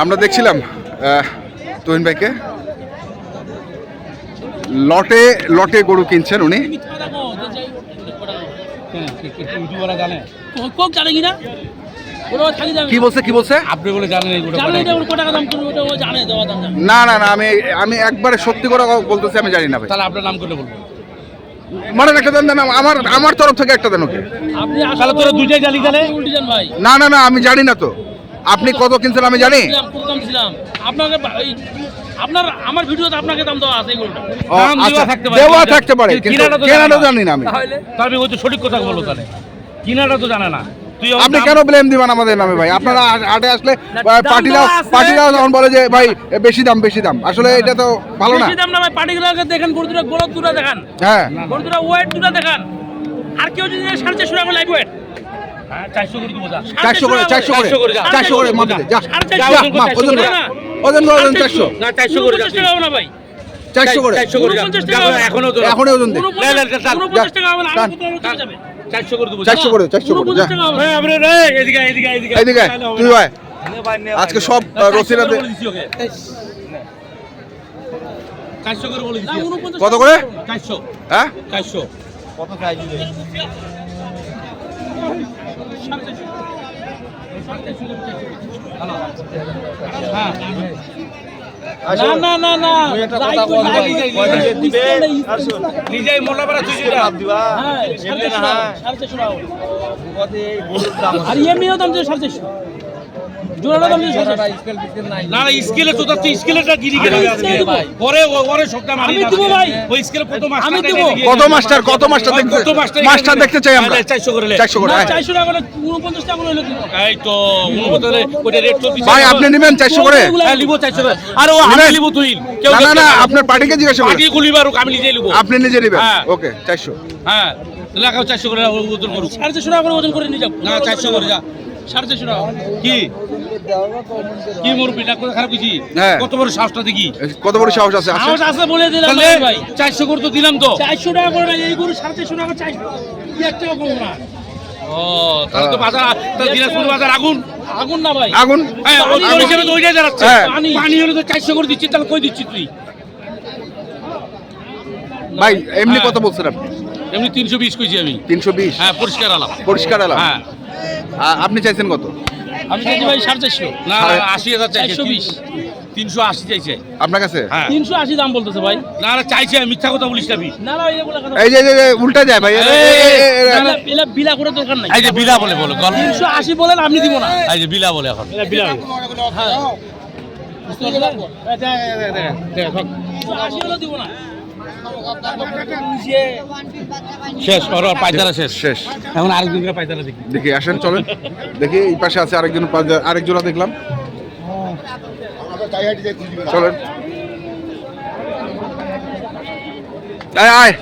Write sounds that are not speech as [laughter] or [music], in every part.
আমরা দেখছিলাম তুহিন ভাইকে। লটে লটে গরু কিনছেন উনি। কি বলছে কি বলছে? আপনি বলে জানেন না না না আমি আমি একবারে সত্যি করে বলতেছি আমি জানি না ভাই। তাহলে আপনার নাম করে বলব মানে একটা দেন দেন আমার আমার তরফ থেকে একটা দেন ওকে। আপনি তাহলে তোরা দুইটাই জালি তাহলে? উল্টি যান ভাই। না না না আমি জানি না তো। আপনি কত কিনছেন আমি জানি? ছিলাম কত ছিলাম। আপনাকে আপনার আমার ভিডিওতে আপনাকে দাম দেওয়া আছে এই দাম দেওয়া আচ্ছা, থাকতে পারে, দেওয়া থাকতে পারে কিন্তু কিন্তু কিনাটা তো কেনাটা না। জানি না আমি। তাহলে? তাহলে ওই তো সঠিক কথা বলো তাহলে। কিনাটা তো জানে না। আপনি কেন ব্লেম দিবেন আমাদের নামে ভাই? আপনারা আটে আসলে পার্টিরা। পার্টিরা বলে যে ভাই বেশি দাম বেশি দাম। আসলে এটা তো ভালো না। বেশি দাম না ভাই পার্টিগুলোকে দেখেন দুটো দেখান। হ্যাঁ। ওয়েট দুটো দেখান। আর কেউ যদি সাড়ে চারশো টাকা লাইভ ওয়েট চারশো করে চারশো করে চারশো করে 400 করে যা। চারশো করে মাপ দে যা যা, চারশো মাপ, ওজন করে কর। না। ওজন করে ওজন চারশো। না, 400 করে না ভাই। চারশো চারশো। এখনও ওজন দে। চারশো দেবো। চারশো চারশো যা। এদিকে, এদিকে, এদিকে। তুই ভাই আজকে সব কত করে? হ্যাঁ। না না না। নিজেই তুই যেটা। হ্যাঁ, সাড়ে চারশো। আর এমনিও দাম সাড়ে চারশো। না না স্কেলে তো তার স্কেলেটা গিরি গেল আমি স্কেলে দেবো। পরে ওরে শক্ত মারি আমি দেবো ভাই। ওই স্কেলে কত মাস্টার আমি দেবো। কত মাস্টার কত মাস্টার দেখতে কত মাস্টার মাস্টার দেখতে চাই আমরা। তাহলে চারশো করে লে। চারশো করে। না আয়। চারশো টাকা করে উনপঞ্চাশ টাকা হলো কিলো এই তো উনপত্তরে ওটা রেট চলতেছে। ভাই আপনি নেবেন চারশো করে। হ্যাঁ লিবো চারশো করে। আরে ও আমি লিবো তুই। কেউ না না দেখতে না পারবে না। আপনার পার্টিকে জিজ্ঞাসা পার্টি গুলি মারুক আমি নিজে লিবো আপনি নিজে নেবেন। হ্যাঁ। ওকে চারশো। হ্যাঁ লাগাও চারশো করে ওজন করুক। সাড়ে চারশো টাকা করে ওজন করে নিয়ে যাও। না চারশো করে যা। সাড়ে চারশো টাকা। কি? কি মুরব্বি খারাপ কিছু? হ্যাঁ। কত বড় সাহসটা দেখি? কত বড় সাহস আছে? আসেন। আমার আছে বলে দিলাম ভাই চারশো করে তো দিলাম তো। চারশো টাকা করে না এই গরু সাড়ে চারশো টাকা চারশো। এক টাকা কম না ও তাহলে তো বাজার তাহলে দিনাজপুর বাজার আগুন? আগুন না ভাই। আগুন? হ্যাঁ ওই হিসেবে তো ওইটাই দাঁড়াচ্ছে। হ্যাঁ। পানি। পানি হলে তো চারশো করে দিচ্ছি তাহলে কই দিচ্ছি তুই? ভাই এমনি হ্যাঁ। কত বলছেন আপনি এমনি তিনশো বিশ কইছি আমি। তিনশো বিশ? হ্যাঁ পরিষ্কার আলাম পরিষ্কার এলাম হ্যাঁ। আপনি চাইছেন কত আমি চাইছি ভাই সাড়ে চারশো না আশি হাজার চারশো বিশ। তিনশো আশি চাইছে আপনার কাছে হ্যাঁ তিনশো আশি দাম বলতেছে ভাই না না চাইছে মিথ্যা কথা বলিস না এই যে উল্টা যায় ভাই বিলা করে দরকার নাই এই যে বিলা বলে বলো তিনশো আশি বলেন আপনি দিব না এই যে বিলা বলে এখন হ্যাঁ হলেও দিব না শেষ ওর পায়তারা শেষ। শেষ। এখন আরেকদিনকার পায়তারা দেখি। দেখি আসেন চলেন। দেখি এই পাশে আছে আরেকজন পাঁচ- আরেক দেখলাম। চলেন। আয় আয়।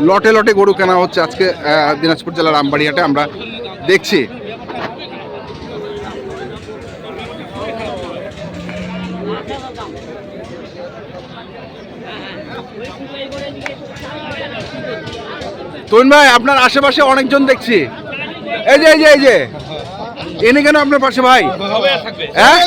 লটে লটে গরু কেনা হচ্ছে আজকে দিনাজপুর জেলার আমবাড়িয়াটে। আমরা দেখছি। তুন ভাই আপনার আশেপাশে অনেকজন দেখছি। এই যে এই যে এই যে। এনে কেন আপনার পাশে ভাই? সবাই থাকবে। হ্যাঁ?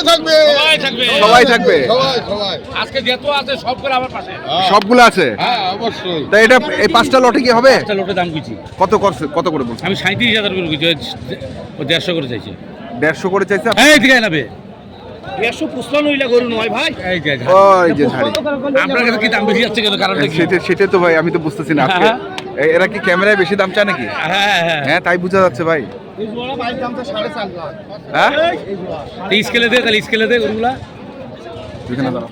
সবাই থাকবে। সবাই আজকে যেত আছে সব আমার পাশে। সবগুলো আছে? হ্যাঁ অবশ্যই। তা এটা এই পাঁচটা লটে কি হবে? দাম কিছু কত করছে কত করে বলছে আমি সাঁত্রিশ হাজার করে কিছু ও দেড়শো করে চাইছি। দেড়শো করে চাইছে? এই দিকে নেবে দেড়শো পুষ্পান হইলা গরু নয় ভাই। ওই যে ঝাড়ি। আপনার কাছে কি দাম বেশি যাচ্ছে কেন কারণটা কি সেটা সেটা তো ভাই আমি তো বুঝতেছি না আজকে। হ্যাঁ। এরা কি ক্যামেরায় বেশি দাম চায় নাকি? হ্যাঁ হ্যাঁ হ্যাঁ। তাই বোঝা যাচ্ছে ভাই। হ্যাঁ? স্কেলে দে তাহলে স্কেলে দে গরুগুলা। দাঁড়াও।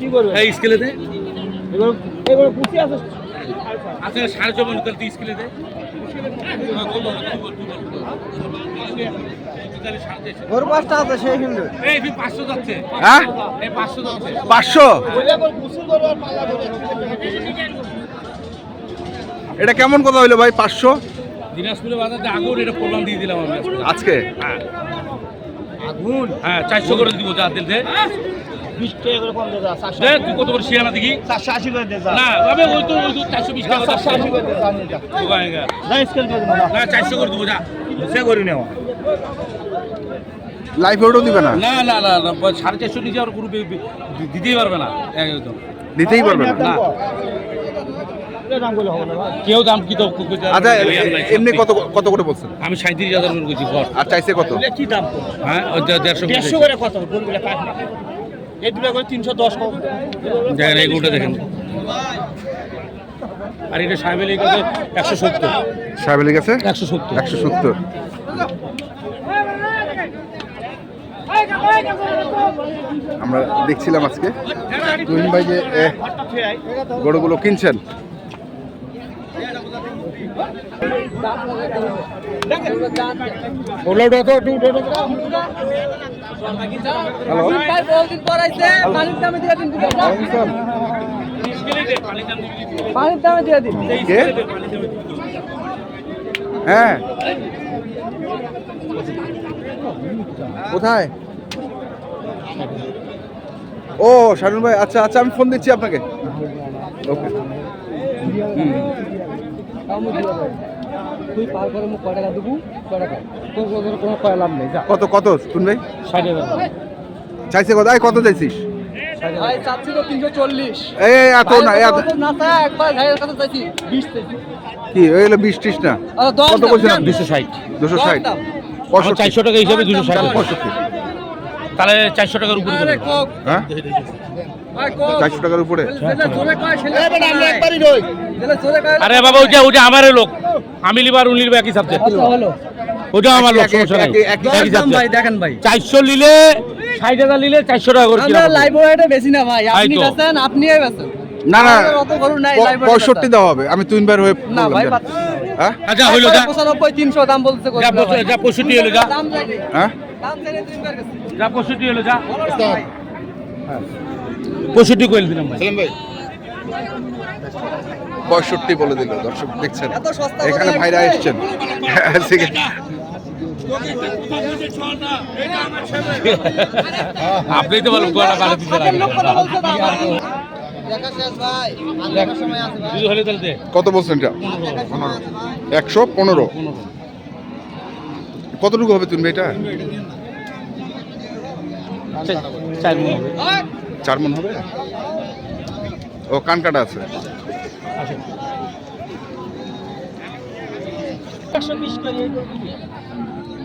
স্কেলে দে। আচ্ছা সাড়ে তাহলে স্কেলে দে। পাঁচটা আছে সেই কিন্তু হ্যাঁ? পাঁচশো এটা কেমন কথা হইল ভাই পাঁচশো? দিনাজপুরে বাজারে আগুন এটা প্রোগ্রাম দিয়ে দিলাম আমি। আজকে? হ্যাঁ। আগুন? হ্যাঁ চারশো করে দিব যা দিল কত করে শিয়ানা দেখি চারশো আশি করে না ওই তো ওই তো চারশো বিশ টাকা চারশো আশি করে না চারশো করে দেবো যা। সে করি নেওয়া। লাইফ ওটাও দিবে না? না না না সাড়ে চারশো নিচে আর বি- দিতেই পারবে না একদম। দিতেই পারবে না? কেউ দাম কি আচ্ছা এমনি কত কত করে বলছেন? আমি সাঁত্রিশ হাজার করে করছি ঘর আর চাইছে কত? কি দাম হ্যাঁ দেড়শো করে দেড়শো করে কত? এই দুটো করে তিনশো দশ কম। দেখেন এই গোটা দেখেন। আর এটা সাহেবের এই কাছে একশো সত্তর। একশো সত্তর। একশো সত্তর। আমরা দেখছিলাম আজকে। তুহিন ভাই যে গরুগুলো কিনছেন। হ্যাঁ। কোথায়? ও শারুন ভাই আচ্ছা আচ্ছা আমি ফোন দিচ্ছি আপনাকে। ওকে কত কত শুন ভাই? চাইছে কত? কত চাইছিস? কি হলো বিশ ত্রিশ না? আচ্ছা, দশ কত ষাট। দুশো ষাট। চারশো টাকা হিসাবে দুশো ষাট। পঁয়ষট্টি। তাহলে চারশো টাকার উপরে হ্যাঁ? চারশো টাকার উপরে? আরে বাবা ওইটা ওইটা আমারই লোক। আমি লিবার উনি লিবার একই সাবজেক্ট আচ্ছা ওটা আমার লোক সমস্যা নাই। দেখেন ভাই। চারশো নিলে ষাট হাজার নিলে চারশো টাকা করে লাইভ বেশি না ভাই। আপনি বেচেন আপনি বেচেন। না না পঁয়ষট্টি দেওয়া হবে। আমি ভাইয়ের হয়ে। হ্যাঁ? আচ্ছা হইল যা। পঁচানব্বই তিনশো দাম বলতে যা পঁয়ষট্টি হলো যা। হ্যাঁ? যা পঁয়ষট্টি হলো যা। বলো না ভাই পঁয়ষট্টি করে দিলাম ভাই। ভাই পঁয়ষট্টি বলে দিল দর্শক দেখছেন। এখানে ভাইরা এসছেন। হ্যাঁ। [laughs] আপনি তো বলুন কত বলছেন এটা? একশো পনেরো। কতটুকু হবে তুমি এটা? চার মণ হবে। চার মন হবে? ও কান কাটা আছে।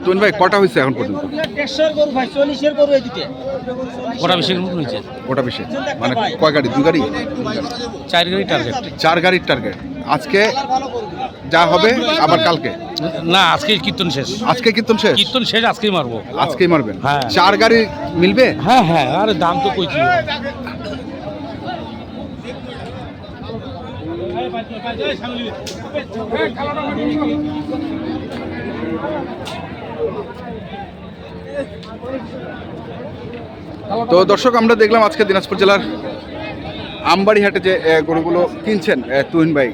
তুন ভাই কটা হয়েছে এখন পর্যন্ত? দেড়শোর গরু ভাই চল্লিশের গরু এদিকে। ওটা বেশি মতো হয়েছে ওটা বেশি মানে কয় গাড়ি? দুই গাড়ি? চার গাড়ি টার্গেট চার গাড়ির টার্গেট আজকে যা হবে আবার কালকে? না আজকে কীর্তন শেষ। আজকে কীর্তন শেষ? কীর্তন শেষ আজকেই মারবো। আজকেই মারবেন? হ্যাঁ। চার গাড়ি মিলবে? হ্যাঁ হ্যাঁ আরে দাম তো কইছি। তো দর্শক আমরা দেখলাম আজকে দিনাজপুর জেলার আমবাড়িহাটে যে গরুগুলো কিনছেন তুহিন ভাই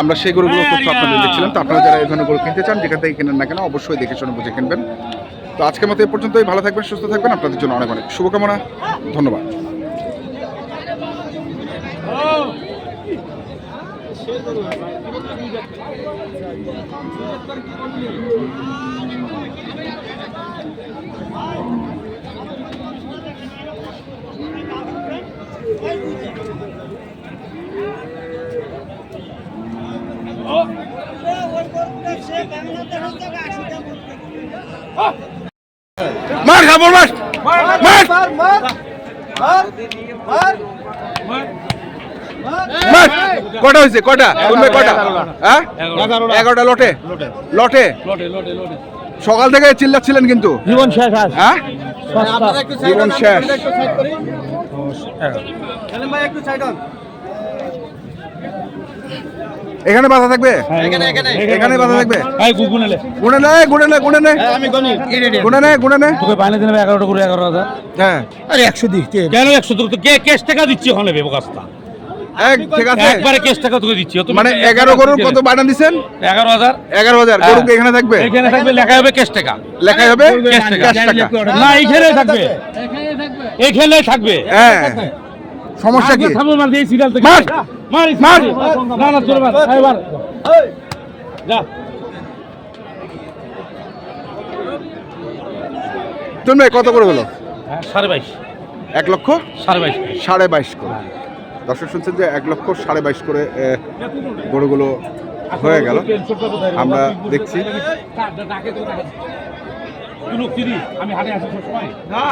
আমরা সেই গরুগুলো তথ্য আপনাদের দেখছিলাম। তো আপনারা যারা এই ধরনের গরু কিনতে চান যেখান থেকে কেনেন না কেন অবশ্যই দেখে শুনে বুঝে কিনবেন। তো আজকের মতো এ পর্যন্তই। ভালো থাকবেন সুস্থ থাকবেন। আপনাদের জন্য অনেক অনেক শুভকামনা। ধন্যবাদ। মার খাব মার। মার। মার। কটা হয়েছে কটা? কটা? হ্যাঁ? এগারোটা লটে। লটে? লোটে লোটে লোটে সকাল থেকে চিল্লাচ্ছিলেন কিন্তু। জীবন শেষ হ্যাঁ? জীবন শেষ ভাই একটু সাইড হন এখানে বাধা থাকবে? এখানে এখানে। এখানে বাধা থাকবে। গুনে নে। গুনে নে গুনে নে আমি গনি। গুনে নে গুনে নে। তোকে বাইনে দিলে এগারোটা করে এগারো হাজার। হ্যাঁ। আরে একশো দিই কেন একশো তোকে কে কেস টাকা দিচ্ছি ওখানে আছে। একবারে কেস টাকা তোকে দিচ্ছি। তুমি মানে এগারো গরুর কত বানা দিছেন? এগারো হাজার। এগারো হাজার গরু এখানে থাকবে? এখানে থাকবে লেখা হবে কেস টাকা। লেখাই হবে? টাকা। ক্যাশ টাকা। না এইখানে থাকবে। এইখানে থাকবে। হ্যাঁ। সমস্যা কি? আগে থামো মার দিয়ে সিরিয়াল থেকে। মার। মার মার। না না তোর মার এবার যা। লিটন কত করে হলো হ্যাঁ সাড়ে বাইশ। এক লক্ষ? সাড়ে বাইশ সাড়ে বাইশ করে। দর্শক শুনছেন যে এক লক্ষ সাড়ে বাইশ করে গরুগুলো হয়ে গেল। আমরা দেখছি। আমি হাটে আসি সবসময়। না